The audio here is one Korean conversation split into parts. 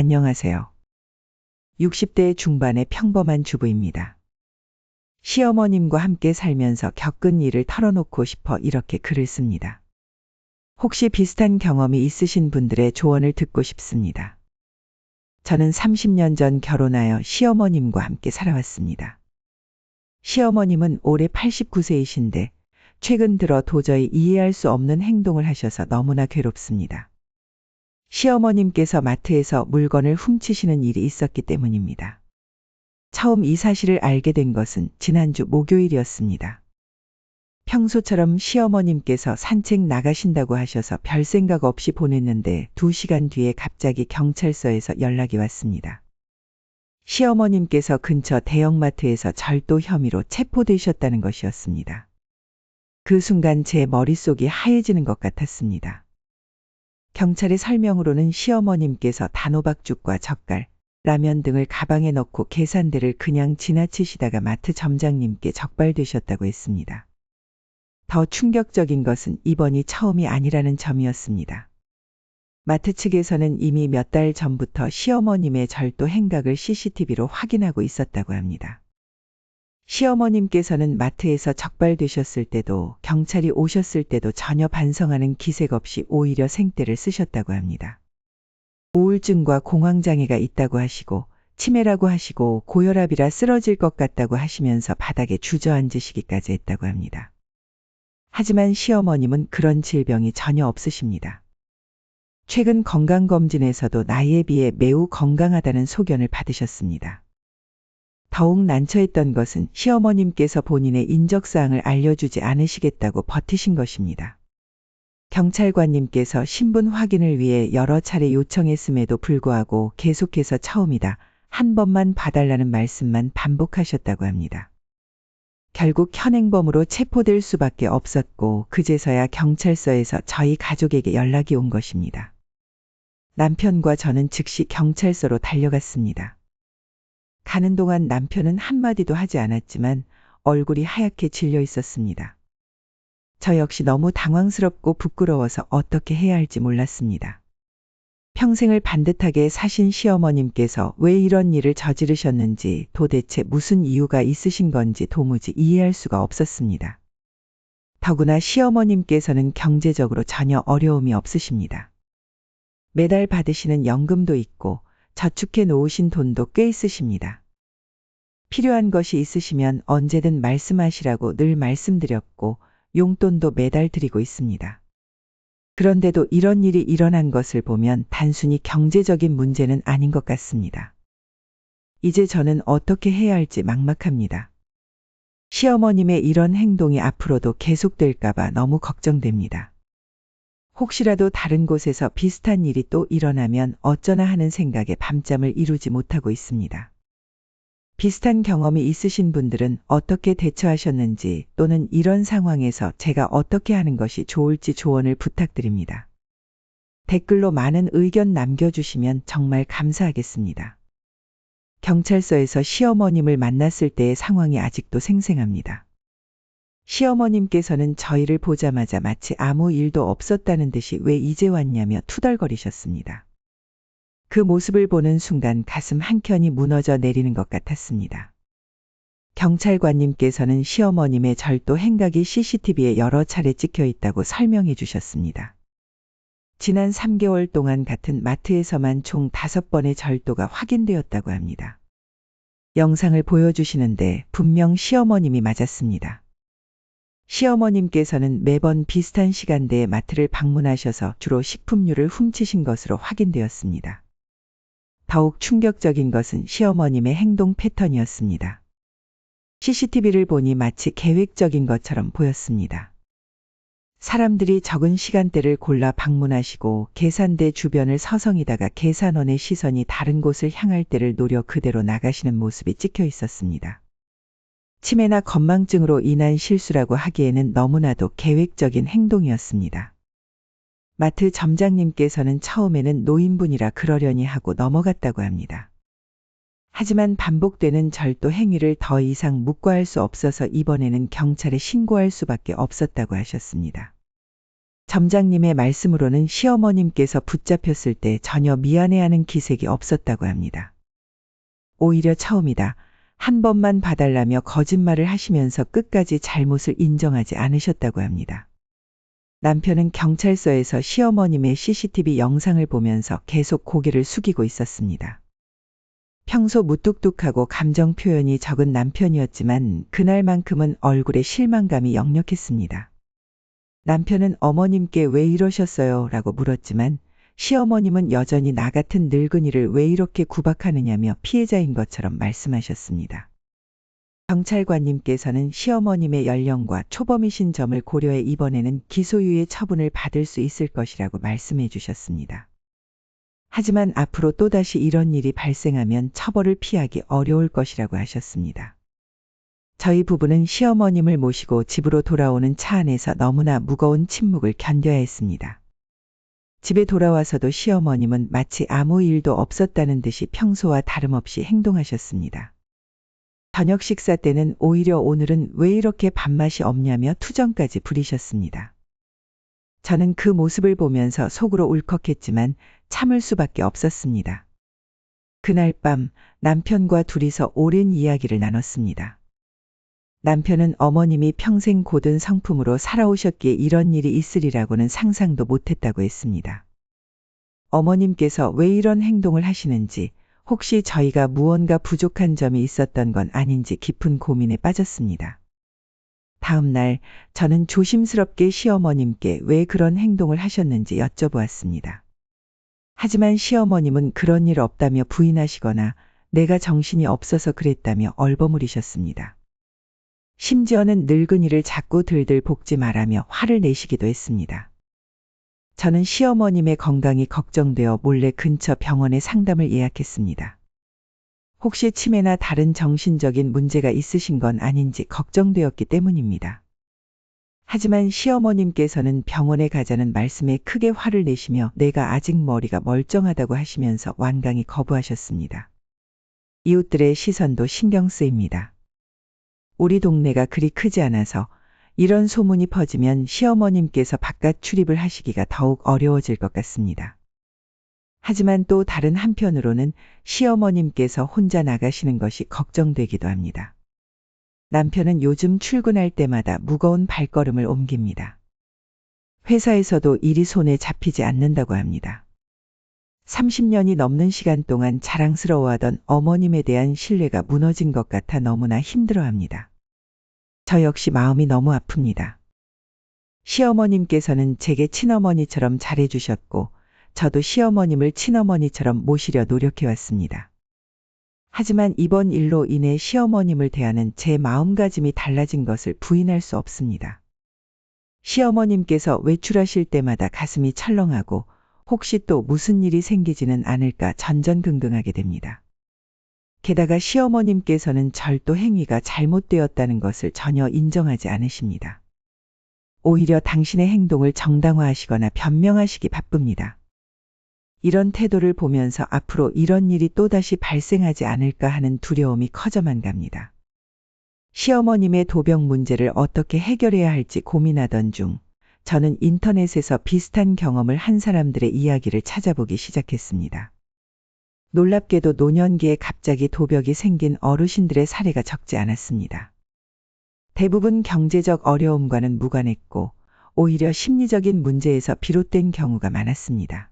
안녕하세요. 60대 중반의 평범한 주부입니다. 시어머님과 함께 살면서 겪은 일을 털어놓고 싶어 이렇게 글을 씁니다. 혹시 비슷한 경험이 있으신 분들의 조언을 듣고 싶습니다. 저는 30년 전 결혼하여 시어머님과 함께 살아왔습니다. 시어머님은 올해 89세이신데 최근 들어 도저히 이해할 수 없는 행동을 하셔서 너무나 괴롭습니다. 시어머님께서 마트에서 물건을 훔치시는 일이 있었기 때문입니다. 처음 이 사실을 알게 된 것은 지난주 목요일이었습니다. 평소처럼 시어머님께서 산책 나가신다고 하셔서 별 생각 없이 보냈는데 두 시간 뒤에 갑자기 경찰서에서 연락이 왔습니다. 시어머님께서 근처 대형마트에서 절도 혐의로 체포되셨다는 것이었습니다. 그 순간 제 머릿속이 하얘지는 것 같았습니다. 경찰의 설명으로는 시어머님께서 단호박죽과 젓갈, 라면 등을 가방에 넣고 계산대를 그냥 지나치시다가 마트 점장님께 적발되셨다고 했습니다. 더 충격적인 것은 이번이 처음이 아니라는 점이었습니다. 마트 측에서는 이미 몇 달 전부터 시어머님의 절도 행각을 CCTV로 확인하고 있었다고 합니다. 시어머님께서는 마트에서 적발되셨을 때도 경찰이 오셨을 때도 전혀 반성하는 기색 없이 오히려 생떼를 쓰셨다고 합니다. 우울증과 공황장애가 있다고 하시고 치매라고 하시고 고혈압이라 쓰러질 것 같다고 하시면서 바닥에 주저앉으시기까지 했다고 합니다. 하지만 시어머님은 그런 질병이 전혀 없으십니다. 최근 건강검진에서도 나이에 비해 매우 건강하다는 소견을 받으셨습니다. 더욱 난처했던 것은 시어머님께서 본인의 인적사항을 알려주지 않으시겠다고 버티신 것입니다. 경찰관님께서 신분 확인을 위해 여러 차례 요청했음에도 불구하고 계속해서 처음이다. 한 번만 봐달라는 말씀만 반복하셨다고 합니다. 결국 현행범으로 체포될 수밖에 없었고 그제서야 경찰서에서 저희 가족에게 연락이 온 것입니다. 남편과 저는 즉시 경찰서로 달려갔습니다. 가는 동안 남편은 한마디도 하지 않았지만 얼굴이 하얗게 질려 있었습니다. 저 역시 너무 당황스럽고 부끄러워서 어떻게 해야 할지 몰랐습니다. 평생을 반듯하게 사신 시어머님께서 왜 이런 일을 저지르셨는지 도대체 무슨 이유가 있으신 건지 도무지 이해할 수가 없었습니다. 더구나 시어머님께서는 경제적으로 전혀 어려움이 없으십니다. 매달 받으시는 연금도 있고 저축해 놓으신 돈도 꽤 있으십니다. 필요한 것이 있으시면 언제든 말씀하시라고 늘 말씀드렸고 용돈도 매달 드리고 있습니다. 그런데도 이런 일이 일어난 것을 보면 단순히 경제적인 문제는 아닌 것 같습니다. 이제 저는 어떻게 해야 할지 막막합니다. 시어머님의 이런 행동이 앞으로도 계속될까봐 너무 걱정됩니다. 혹시라도 다른 곳에서 비슷한 일이 또 일어나면 어쩌나 하는 생각에 밤잠을 이루지 못하고 있습니다. 비슷한 경험이 있으신 분들은 어떻게 대처하셨는지 또는 이런 상황에서 제가 어떻게 하는 것이 좋을지 조언을 부탁드립니다. 댓글로 많은 의견 남겨주시면 정말 감사하겠습니다. 경찰서에서 시어머님을 만났을 때의 상황이 아직도 생생합니다. 시어머님께서는 저희를 보자마자 마치 아무 일도 없었다는 듯이 왜 이제 왔냐며 투덜거리셨습니다. 그 모습을 보는 순간 가슴 한켠이 무너져 내리는 것 같았습니다. 경찰관님께서는 시어머님의 절도 행각이 CCTV에 여러 차례 찍혀 있다고 설명해 주셨습니다. 지난 3개월 동안 같은 마트에서만 총 5번의 절도가 확인되었다고 합니다. 영상을 보여주시는데 분명 시어머님이 맞았습니다. 시어머님께서는 매번 비슷한 시간대에 마트를 방문하셔서 주로 식품류를 훔치신 것으로 확인되었습니다. 더욱 충격적인 것은 시어머님의 행동 패턴이었습니다. CCTV를 보니 마치 계획적인 것처럼 보였습니다. 사람들이 적은 시간대를 골라 방문하시고 계산대 주변을 서성이다가 계산원의 시선이 다른 곳을 향할 때를 노려 그대로 나가시는 모습이 찍혀 있었습니다. 치매나 건망증으로 인한 실수라고 하기에는 너무나도 계획적인 행동이었습니다. 마트 점장님께서는 처음에는 노인분이라 그러려니 하고 넘어갔다고 합니다. 하지만 반복되는 절도 행위를 더 이상 묵과할 수 없어서 이번에는 경찰에 신고할 수밖에 없었다고 하셨습니다. 점장님의 말씀으로는 시어머님께서 붙잡혔을 때 전혀 미안해하는 기색이 없었다고 합니다. 오히려 처음이다. 한 번만 봐달라며 거짓말을 하시면서 끝까지 잘못을 인정하지 않으셨다고 합니다. 남편은 경찰서에서 시어머님의 CCTV 영상을 보면서 계속 고개를 숙이고 있었습니다. 평소 무뚝뚝하고 감정 표현이 적은 남편이었지만 그날만큼은 얼굴에 실망감이 역력했습니다. 남편은 어머님께 왜 이러셨어요? 라고 물었지만 시어머님은 여전히 나 같은 늙은이를 왜 이렇게 구박하느냐며 피해자인 것처럼 말씀하셨습니다. 경찰관님께서는 시어머님의 연령과 초범이신 점을 고려해 이번에는 기소유예 처분을 받을 수 있을 것이라고 말씀해 주셨습니다. 하지만 앞으로 또다시 이런 일이 발생하면 처벌을 피하기 어려울 것이라고 하셨습니다. 저희 부부는 시어머님을 모시고 집으로 돌아오는 차 안에서 너무나 무거운 침묵을 견뎌야 했습니다. 집에 돌아와서도 시어머님은 마치 아무 일도 없었다는 듯이 평소와 다름없이 행동하셨습니다. 저녁 식사 때는 오히려 오늘은 왜 이렇게 밥맛이 없냐며 투정까지 부리셨습니다. 저는 그 모습을 보면서 속으로 울컥했지만 참을 수밖에 없었습니다. 그날 밤 남편과 둘이서 오랜 이야기를 나눴습니다. 남편은 어머님이 평생 고든 성품으로 살아오셨기에 이런 일이 있으리라고는 상상도 못했다고 했습니다. 어머님께서 왜 이런 행동을 하시는지, 혹시 저희가 무언가 부족한 점이 있었던 건 아닌지 깊은 고민에 빠졌습니다. 다음 날 저는 조심스럽게 시어머님께 왜 그런 행동을 하셨는지 여쭤보았습니다. 하지만 시어머님은 그런 일 없다며 부인하시거나 내가 정신이 없어서 그랬다며 얼버무리셨습니다. 심지어는 늙은이를 자꾸 들들 볶지 말라며 화를 내시기도 했습니다. 저는 시어머님의 건강이 걱정되어 몰래 근처 병원에 상담을 예약했습니다. 혹시 치매나 다른 정신적인 문제가 있으신 건 아닌지 걱정되었기 때문입니다. 하지만 시어머님께서는 병원에 가자는 말씀에 크게 화를 내시며 내가 아직 머리가 멀쩡하다고 하시면서 완강히 거부하셨습니다. 이웃들의 시선도 신경 쓰입니다. 우리 동네가 그리 크지 않아서 이런 소문이 퍼지면 시어머님께서 바깥 출입을 하시기가 더욱 어려워질 것 같습니다. 하지만 또 다른 한편으로는 시어머님께서 혼자 나가시는 것이 걱정되기도 합니다. 남편은 요즘 출근할 때마다 무거운 발걸음을 옮깁니다. 회사에서도 일이 손에 잡히지 않는다고 합니다. 30년이 넘는 시간 동안 자랑스러워하던 어머님에 대한 신뢰가 무너진 것 같아 너무나 힘들어 합니다. 저 역시 마음이 너무 아픕니다. 시어머님께서는 제게 친어머니처럼 잘해주셨고, 저도 시어머님을 친어머니처럼 모시려 노력해왔습니다. 하지만 이번 일로 인해 시어머님을 대하는 제 마음가짐이 달라진 것을 부인할 수 없습니다. 시어머님께서 외출하실 때마다 가슴이 철렁하고 혹시 또 무슨 일이 생기지는 않을까 전전긍긍하게 됩니다. 게다가 시어머님께서는 절도 행위가 잘못되었다는 것을 전혀 인정하지 않으십니다. 오히려 당신의 행동을 정당화하시거나 변명하시기 바쁩니다. 이런 태도를 보면서 앞으로 이런 일이 또다시 발생하지 않을까 하는 두려움이 커져만 갑니다. 시어머님의 도병 문제를 어떻게 해결해야 할지 고민하던 중 저는 인터넷에서 비슷한 경험을 한 사람들의 이야기를 찾아보기 시작했습니다. 놀랍게도 노년기에 갑자기 도벽이 생긴 어르신들의 사례가 적지 않았습니다. 대부분 경제적 어려움과는 무관했고 오히려 심리적인 문제에서 비롯된 경우가 많았습니다.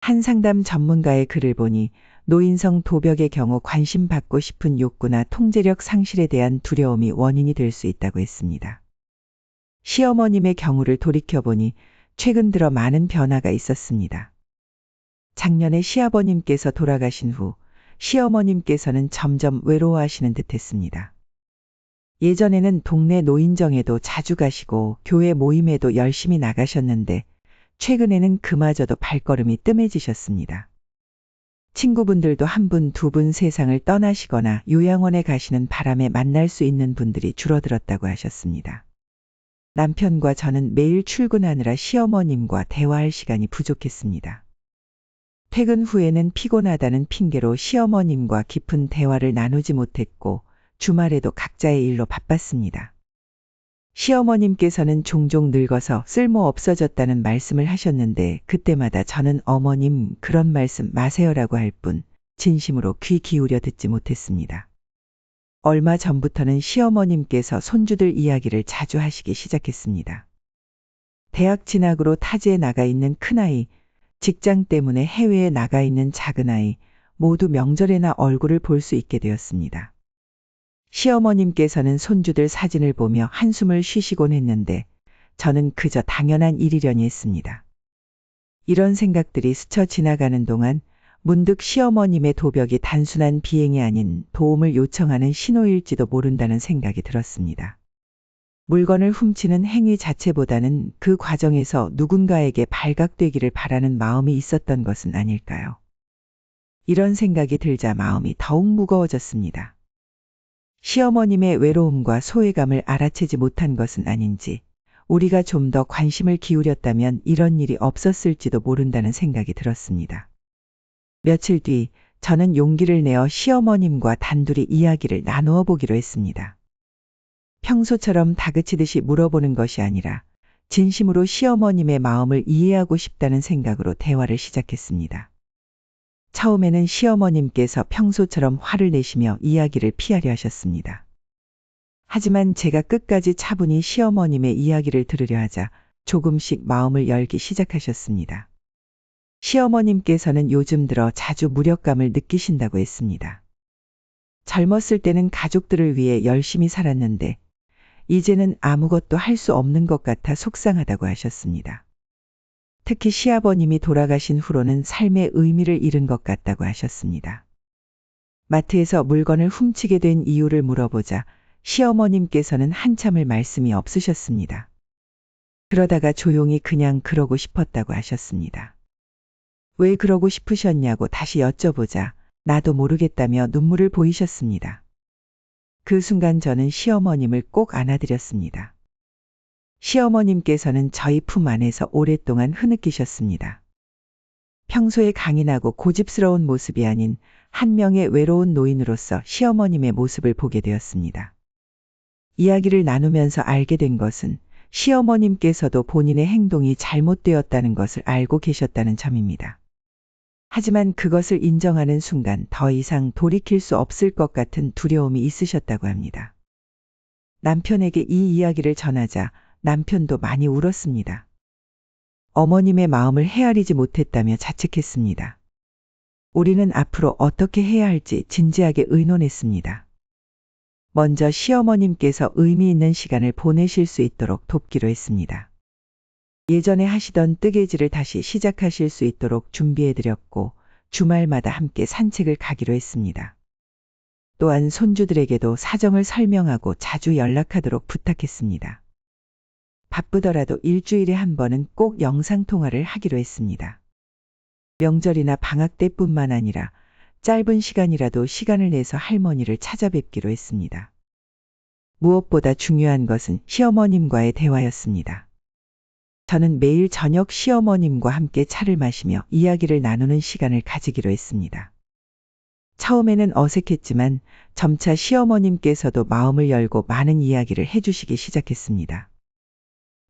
한 상담 전문가의 글을 보니 노인성 도벽의 경우 관심받고 싶은 욕구나 통제력 상실에 대한 두려움이 원인이 될 수 있다고 했습니다. 시어머님의 경우를 돌이켜보니 최근 들어 많은 변화가 있었습니다. 작년에 시아버님께서 돌아가신 후 시어머님께서는 점점 외로워하시는 듯 했습니다. 예전에는 동네 노인정에도 자주 가시고 교회 모임에도 열심히 나가셨는데 최근에는 그마저도 발걸음이 뜸해지셨습니다. 친구분들도 한 분, 두 분 세상을 떠나시거나 요양원에 가시는 바람에 만날 수 있는 분들이 줄어들었다고 하셨습니다. 남편과 저는 매일 출근하느라 시어머님과 대화할 시간이 부족했습니다. 퇴근 후에는 피곤하다는 핑계로 시어머님과 깊은 대화를 나누지 못했고 주말에도 각자의 일로 바빴습니다. 시어머님께서는 종종 늙어서 쓸모 없어졌다는 말씀을 하셨는데 그때마다 저는 어머님 그런 말씀 마세요라고 할 뿐 진심으로 귀 기울여 듣지 못했습니다. 얼마 전부터는 시어머님께서 손주들 이야기를 자주 하시기 시작했습니다. 대학 진학으로 타지에 나가 있는 큰아이, 직장 때문에 해외에 나가 있는 작은아이, 모두 명절에나 얼굴을 볼 수 있게 되었습니다. 시어머님께서는 손주들 사진을 보며 한숨을 쉬시곤 했는데 저는 그저 당연한 일이려니 했습니다. 이런 생각들이 스쳐 지나가는 동안 문득 시어머님의 도벽이 단순한 비행이 아닌 도움을 요청하는 신호일지도 모른다는 생각이 들었습니다. 물건을 훔치는 행위 자체보다는 그 과정에서 누군가에게 발각되기를 바라는 마음이 있었던 것은 아닐까요? 이런 생각이 들자 마음이 더욱 무거워졌습니다. 시어머님의 외로움과 소외감을 알아채지 못한 것은 아닌지 우리가 좀 더 관심을 기울였다면 이런 일이 없었을지도 모른다는 생각이 들었습니다. 며칠 뒤 저는 용기를 내어 시어머님과 단둘이 이야기를 나누어 보기로 했습니다. 평소처럼 다그치듯이 물어보는 것이 아니라 진심으로 시어머님의 마음을 이해하고 싶다는 생각으로 대화를 시작했습니다. 처음에는 시어머님께서 평소처럼 화를 내시며 이야기를 피하려 하셨습니다. 하지만 제가 끝까지 차분히 시어머님의 이야기를 들으려 하자 조금씩 마음을 열기 시작하셨습니다. 시어머님께서는 요즘 들어 자주 무력감을 느끼신다고 했습니다. 젊었을 때는 가족들을 위해 열심히 살았는데 이제는 아무것도 할 수 없는 것 같아 속상하다고 하셨습니다. 특히 시아버님이 돌아가신 후로는 삶의 의미를 잃은 것 같다고 하셨습니다. 마트에서 물건을 훔치게 된 이유를 물어보자 시어머님께서는 한참을 말씀이 없으셨습니다. 그러다가 조용히 그냥 그러고 싶었다고 하셨습니다. 왜 그러고 싶으셨냐고 다시 여쭤보자 나도 모르겠다며 눈물을 보이셨습니다. 그 순간 저는 시어머님을 꼭 안아드렸습니다. 시어머님께서는 저희 품 안에서 오랫동안 흐느끼셨습니다. 평소에 강인하고 고집스러운 모습이 아닌 한 명의 외로운 노인으로서 시어머님의 모습을 보게 되었습니다. 이야기를 나누면서 알게 된 것은 시어머님께서도 본인의 행동이 잘못되었다는 것을 알고 계셨다는 점입니다. 하지만 그것을 인정하는 순간 더 이상 돌이킬 수 없을 것 같은 두려움이 있으셨다고 합니다. 남편에게 이 이야기를 전하자 남편도 많이 울었습니다. 어머님의 마음을 헤아리지 못했다며 자책했습니다. 우리는 앞으로 어떻게 해야 할지 진지하게 의논했습니다. 먼저 시어머님께서 의미 있는 시간을 보내실 수 있도록 돕기로 했습니다. 예전에 하시던 뜨개질을 다시 시작하실 수 있도록 준비해드렸고 주말마다 함께 산책을 가기로 했습니다. 또한 손주들에게도 사정을 설명하고 자주 연락하도록 부탁했습니다. 바쁘더라도 일주일에 한 번은 꼭 영상통화를 하기로 했습니다. 명절이나 방학 때뿐만 아니라 짧은 시간이라도 시간을 내서 할머니를 찾아뵙기로 했습니다. 무엇보다 중요한 것은 시어머님과의 대화였습니다. 저는 매일 저녁 시어머님과 함께 차를 마시며 이야기를 나누는 시간을 가지기로 했습니다. 처음에는 어색했지만 점차 시어머님께서도 마음을 열고 많은 이야기를 해주시기 시작했습니다.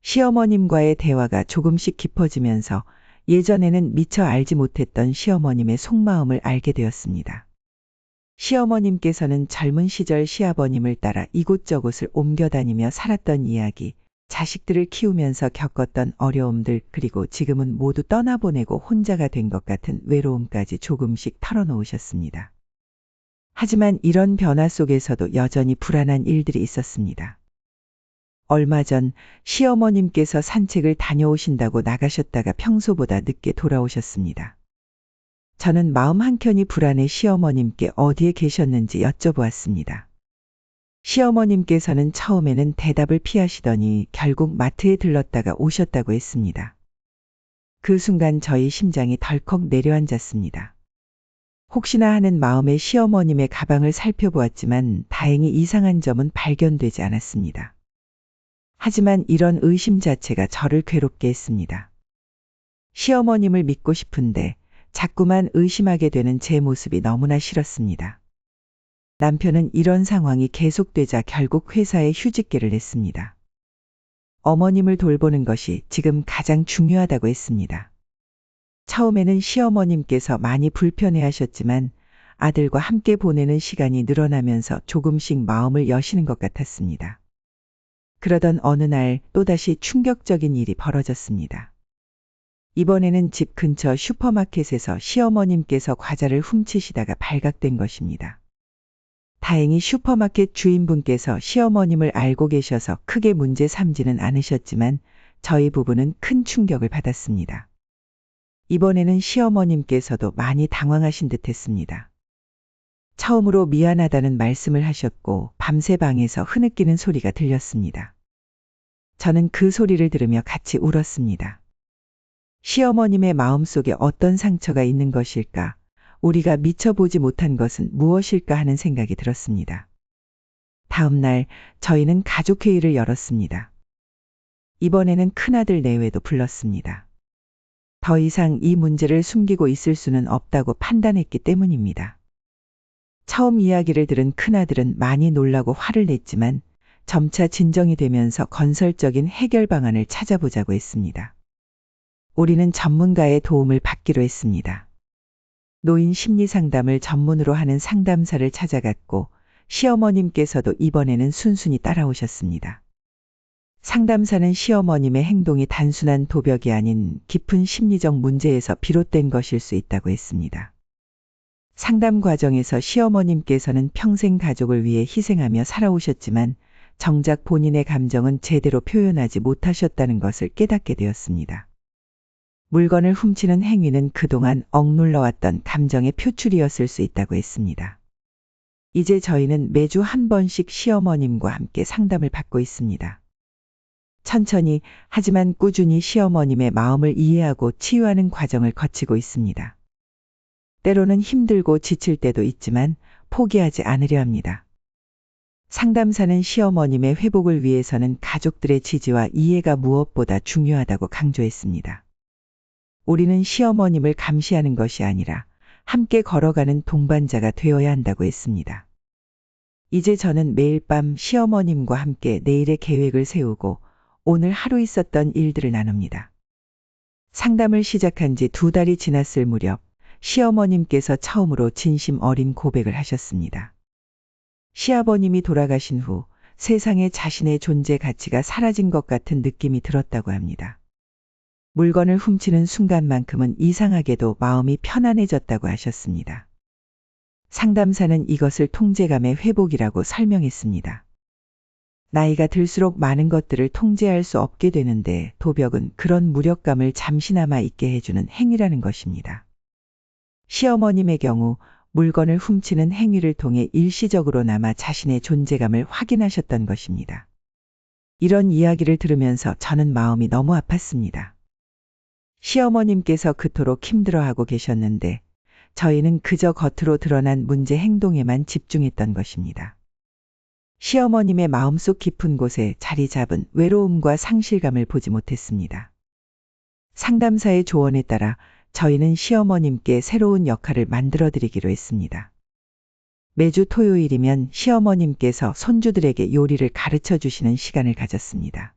시어머님과의 대화가 조금씩 깊어지면서 예전에는 미처 알지 못했던 시어머님의 속마음을 알게 되었습니다. 시어머님께서는 젊은 시절 시아버님을 따라 이곳저곳을 옮겨 다니며 살았던 이야기, 자식들을 키우면서 겪었던 어려움들, 그리고 지금은 모두 떠나보내고 혼자가 된 것 같은 외로움까지 조금씩 털어놓으셨습니다. 하지만 이런 변화 속에서도 여전히 불안한 일들이 있었습니다. 얼마 전 시어머님께서 산책을 다녀오신다고 나가셨다가 평소보다 늦게 돌아오셨습니다. 저는 마음 한켠이 불안해 시어머님께 어디에 계셨는지 여쭤보았습니다. 시어머님께서는 처음에는 대답을 피하시더니 결국 마트에 들렀다가 오셨다고 했습니다. 그 순간 저희 심장이 덜컥 내려앉았습니다. 혹시나 하는 마음에 시어머님의 가방을 살펴보았지만 다행히 이상한 점은 발견되지 않았습니다. 하지만 이런 의심 자체가 저를 괴롭게 했습니다. 시어머님을 믿고 싶은데 자꾸만 의심하게 되는 제 모습이 너무나 싫었습니다. 남편은 이런 상황이 계속되자 결국 회사에 휴직계를 냈습니다. 어머님을 돌보는 것이 지금 가장 중요하다고 했습니다. 처음에는 시어머님께서 많이 불편해 하셨지만 아들과 함께 보내는 시간이 늘어나면서 조금씩 마음을 여시는 것 같았습니다. 그러던 어느 날 또다시 충격적인 일이 벌어졌습니다. 이번에는 집 근처 슈퍼마켓에서 시어머님께서 과자를 훔치시다가 발각된 것입니다. 다행히 슈퍼마켓 주인분께서 시어머님을 알고 계셔서 크게 문제 삼지는 않으셨지만 저희 부부는 큰 충격을 받았습니다. 이번에는 시어머님께서도 많이 당황하신 듯 했습니다. 처음으로 미안하다는 말씀을 하셨고 밤새 방에서 흐느끼는 소리가 들렸습니다. 저는 그 소리를 들으며 같이 울었습니다. 시어머님의 마음속에 어떤 상처가 있는 것일까, 우리가 미처 보지 못한 것은 무엇일까 하는 생각이 들었습니다. 다음 날 저희는 가족회의를 열었습니다. 이번에는 큰아들 내외도 불렀습니다. 더 이상 이 문제를 숨기고 있을 수는 없다고 판단했기 때문입니다. 처음 이야기를 들은 큰아들은 많이 놀라고 화를 냈지만 점차 진정이 되면서 건설적인 해결 방안을 찾아보자고 했습니다. 우리는 전문가의 도움을 받기로 했습니다. 노인 심리 상담을 전문으로 하는 상담사를 찾아갔고 시어머님께서도 이번에는 순순히 따라오셨습니다. 상담사는 시어머님의 행동이 단순한 도벽이 아닌 깊은 심리적 문제에서 비롯된 것일 수 있다고 했습니다. 상담 과정에서 시어머님께서는 평생 가족을 위해 희생하며 살아오셨지만 정작 본인의 감정은 제대로 표현하지 못하셨다는 것을 깨닫게 되었습니다. 물건을 훔치는 행위는 그동안 억눌러왔던 감정의 표출이었을 수 있다고 했습니다. 이제 저희는 매주 한 번씩 시어머님과 함께 상담을 받고 있습니다. 천천히 하지만 꾸준히 시어머님의 마음을 이해하고 치유하는 과정을 거치고 있습니다. 때로는 힘들고 지칠 때도 있지만 포기하지 않으려 합니다. 상담사는 시어머님의 회복을 위해서는 가족들의 지지와 이해가 무엇보다 중요하다고 강조했습니다. 우리는 시어머님을 감시하는 것이 아니라 함께 걸어가는 동반자가 되어야 한다고 했습니다. 이제 저는 매일 밤 시어머님과 함께 내일의 계획을 세우고 오늘 하루 있었던 일들을 나눕니다. 상담을 시작한 지 두 달이 지났을 무렵 시어머님께서 처음으로 진심 어린 고백을 하셨습니다. 시아버님이 돌아가신 후 세상에 자신의 존재 가치가 사라진 것 같은 느낌이 들었다고 합니다. 물건을 훔치는 순간만큼은 이상하게도 마음이 편안해졌다고 하셨습니다. 상담사는 이것을 통제감의 회복이라고 설명했습니다. 나이가 들수록 많은 것들을 통제할 수 없게 되는데 도벽은 그런 무력감을 잠시나마 있게 해주는 행위라는 것입니다. 시어머님의 경우 물건을 훔치는 행위를 통해 일시적으로나마 자신의 존재감을 확인하셨던 것입니다. 이런 이야기를 들으면서 저는 마음이 너무 아팠습니다. 시어머님께서 그토록 힘들어하고 계셨는데 저희는 그저 겉으로 드러난 문제 행동에만 집중했던 것입니다. 시어머님의 마음속 깊은 곳에 자리 잡은 외로움과 상실감을 보지 못했습니다. 상담사의 조언에 따라 저희는 시어머님께 새로운 역할을 만들어 드리기로 했습니다. 매주 토요일이면 시어머님께서 손주들에게 요리를 가르쳐 주시는 시간을 가졌습니다.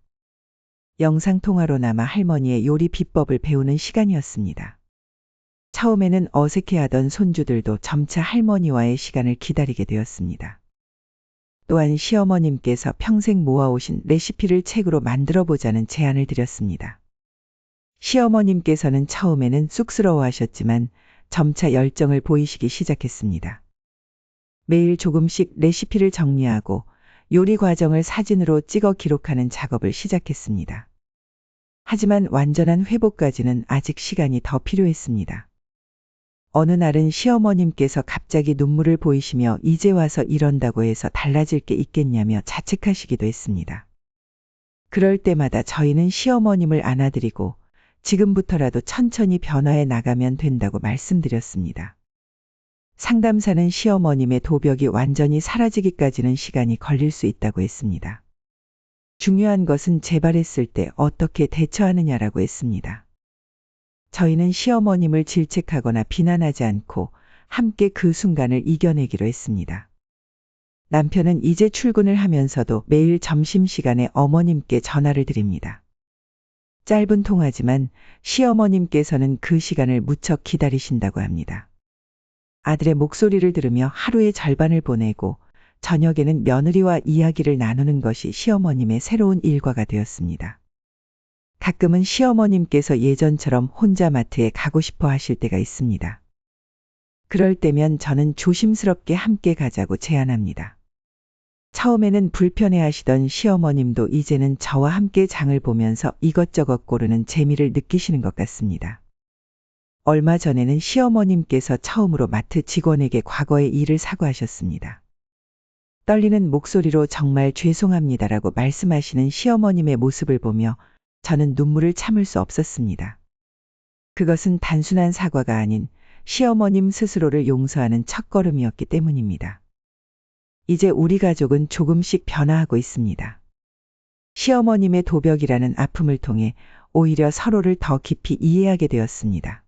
영상통화로나마 할머니의 요리 비법을 배우는 시간이었습니다. 처음에는 어색해하던 손주들도 점차 할머니와의 시간을 기다리게 되었습니다. 또한 시어머님께서 평생 모아오신 레시피를 책으로 만들어 보자는 제안을 드렸습니다. 시어머님께서는 처음에는 쑥스러워 하셨지만 점차 열정을 보이시기 시작했습니다. 매일 조금씩 레시피를 정리하고 요리 과정을 사진으로 찍어 기록하는 작업을 시작했습니다. 하지만 완전한 회복까지는 아직 시간이 더 필요했습니다. 어느 날은 시어머님께서 갑자기 눈물을 보이시며 이제 와서 이런다고 해서 달라질 게 있겠냐며 자책하시기도 했습니다. 그럴 때마다 저희는 시어머님을 안아드리고 지금부터라도 천천히 변화해 나가면 된다고 말씀드렸습니다. 상담사는 시어머님의 도벽이 완전히 사라지기까지는 시간이 걸릴 수 있다고 했습니다. 중요한 것은 재발했을 때 어떻게 대처하느냐라고 했습니다. 저희는 시어머님을 질책하거나 비난하지 않고 함께 그 순간을 이겨내기로 했습니다. 남편은 이제 출근을 하면서도 매일 점심시간에 어머님께 전화를 드립니다. 짧은 통화지만 시어머님께서는 그 시간을 무척 기다리신다고 합니다. 아들의 목소리를 들으며 하루의 절반을 보내고 저녁에는 며느리와 이야기를 나누는 것이 시어머님의 새로운 일과가 되었습니다. 가끔은 시어머님께서 예전처럼 혼자 마트에 가고 싶어 하실 때가 있습니다. 그럴 때면 저는 조심스럽게 함께 가자고 제안합니다. 처음에는 불편해 하시던 시어머님도 이제는 저와 함께 장을 보면서 이것저것 고르는 재미를 느끼시는 것 같습니다. 얼마 전에는 시어머님께서 처음으로 마트 직원에게 과거의 일을 사과하셨습니다. 떨리는 목소리로 정말 죄송합니다라고 말씀하시는 시어머님의 모습을 보며 저는 눈물을 참을 수 없었습니다. 그것은 단순한 사과가 아닌 시어머님 스스로를 용서하는 첫걸음이었기 때문입니다. 이제 우리 가족은 조금씩 변화하고 있습니다. 시어머님의 도벽이라는 아픔을 통해 오히려 서로를 더 깊이 이해하게 되었습니다.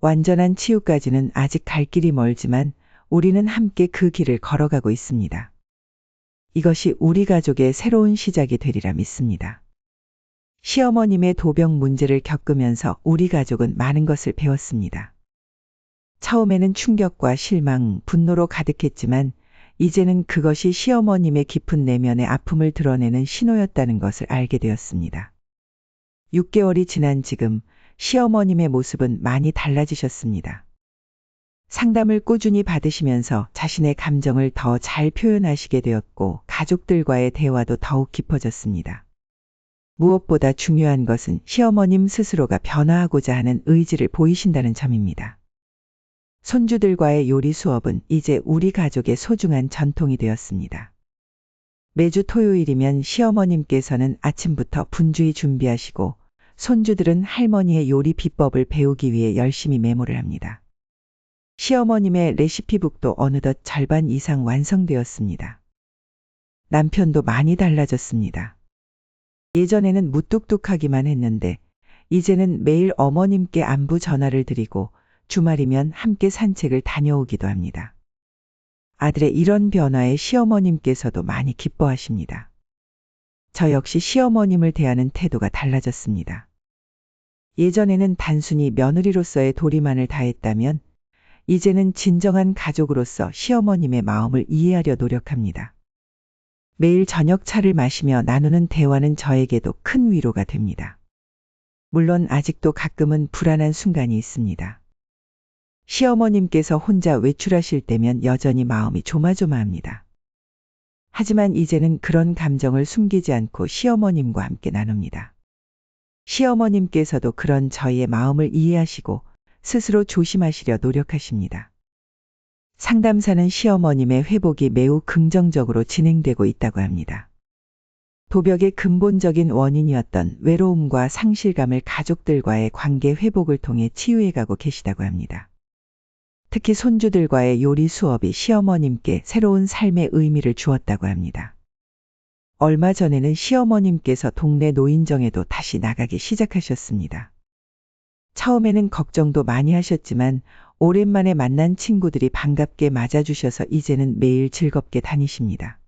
완전한 치유까지는 아직 갈 길이 멀지만 우리는 함께 그 길을 걸어가고 있습니다. 이것이 우리 가족의 새로운 시작이 되리라 믿습니다. 시어머님의 도벽 문제를 겪으면서 우리 가족은 많은 것을 배웠습니다. 처음에는 충격과 실망, 분노로 가득했지만 이제는 그것이 시어머님의 깊은 내면의 아픔을 드러내는 신호였다는 것을 알게 되었습니다. 6개월이 지난 지금 시어머님의 모습은 많이 달라지셨습니다. 상담을 꾸준히 받으시면서 자신의 감정을 더 잘 표현하시게 되었고 가족들과의 대화도 더욱 깊어졌습니다. 무엇보다 중요한 것은 시어머님 스스로가 변화하고자 하는 의지를 보이신다는 점입니다. 손주들과의 요리 수업은 이제 우리 가족의 소중한 전통이 되었습니다. 매주 토요일이면 시어머님께서는 아침부터 분주히 준비하시고 손주들은 할머니의 요리 비법을 배우기 위해 열심히 메모를 합니다. 시어머님의 레시피북도 어느덧 절반 이상 완성되었습니다. 남편도 많이 달라졌습니다. 예전에는 무뚝뚝하기만 했는데 이제는 매일 어머님께 안부 전화를 드리고 주말이면 함께 산책을 다녀오기도 합니다. 아들의 이런 변화에 시어머님께서도 많이 기뻐하십니다. 저 역시 시어머님을 대하는 태도가 달라졌습니다. 예전에는 단순히 며느리로서의 도리만을 다했다면 이제는 진정한 가족으로서 시어머님의 마음을 이해하려 노력합니다. 매일 저녁 차를 마시며 나누는 대화는 저에게도 큰 위로가 됩니다. 물론 아직도 가끔은 불안한 순간이 있습니다. 시어머님께서 혼자 외출하실 때면 여전히 마음이 조마조마합니다. 하지만 이제는 그런 감정을 숨기지 않고 시어머님과 함께 나눕니다. 시어머님께서도 그런 저희의 마음을 이해하시고 스스로 조심하시려 노력하십니다. 상담사는 시어머님의 회복이 매우 긍정적으로 진행되고 있다고 합니다. 도벽의 근본적인 원인이었던 외로움과 상실감을 가족들과의 관계 회복을 통해 치유해가고 계시다고 합니다. 특히 손주들과의 요리 수업이 시어머님께 새로운 삶의 의미를 주었다고 합니다. 얼마 전에는 시어머님께서 동네 노인정에도 다시 나가기 시작하셨습니다. 처음에는 걱정도 많이 하셨지만 오랜만에 만난 친구들이 반갑게 맞아주셔서 이제는 매일 즐겁게 다니십니다.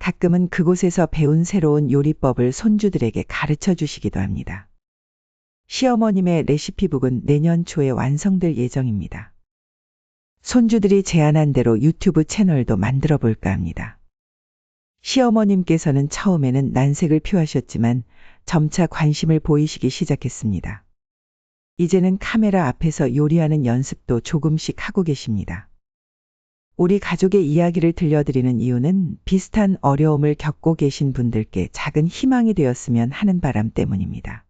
가끔은 그곳에서 배운 새로운 요리법을 손주들에게 가르쳐 주시기도 합니다. 시어머님의 레시피북은 내년 초에 완성될 예정입니다. 손주들이 제안한 대로 유튜브 채널도 만들어 볼까 합니다. 시어머님께서는 처음에는 난색을 표하셨지만 점차 관심을 보이시기 시작했습니다. 이제는 카메라 앞에서 요리하는 연습도 조금씩 하고 계십니다. 우리 가족의 이야기를 들려드리는 이유는 비슷한 어려움을 겪고 계신 분들께 작은 희망이 되었으면 하는 바람 때문입니다.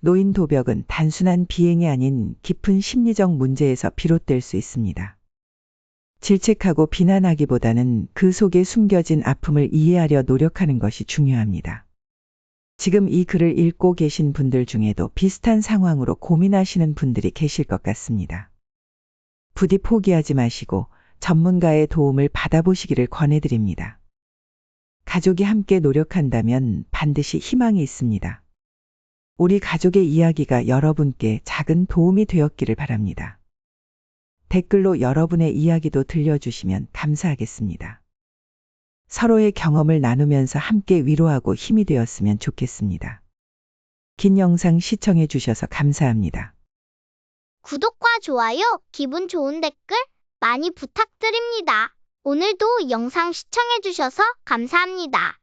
노인 도벽은 단순한 비행이 아닌 깊은 심리적 문제에서 비롯될 수 있습니다. 질책하고 비난하기보다는 그 속에 숨겨진 아픔을 이해하려 노력하는 것이 중요합니다. 지금 이 글을 읽고 계신 분들 중에도 비슷한 상황으로 고민하시는 분들이 계실 것 같습니다. 부디 포기하지 마시고 전문가의 도움을 받아보시기를 권해드립니다. 가족이 함께 노력한다면 반드시 희망이 있습니다. 우리 가족의 이야기가 여러분께 작은 도움이 되었기를 바랍니다. 댓글로 여러분의 이야기도 들려주시면 감사하겠습니다. 서로의 경험을 나누면서 함께 위로하고 힘이 되었으면 좋겠습니다. 긴 영상 시청해 주셔서 감사합니다. 구독과 좋아요, 기분 좋은 댓글 많이 부탁드립니다. 오늘도 영상 시청해 주셔서 감사합니다.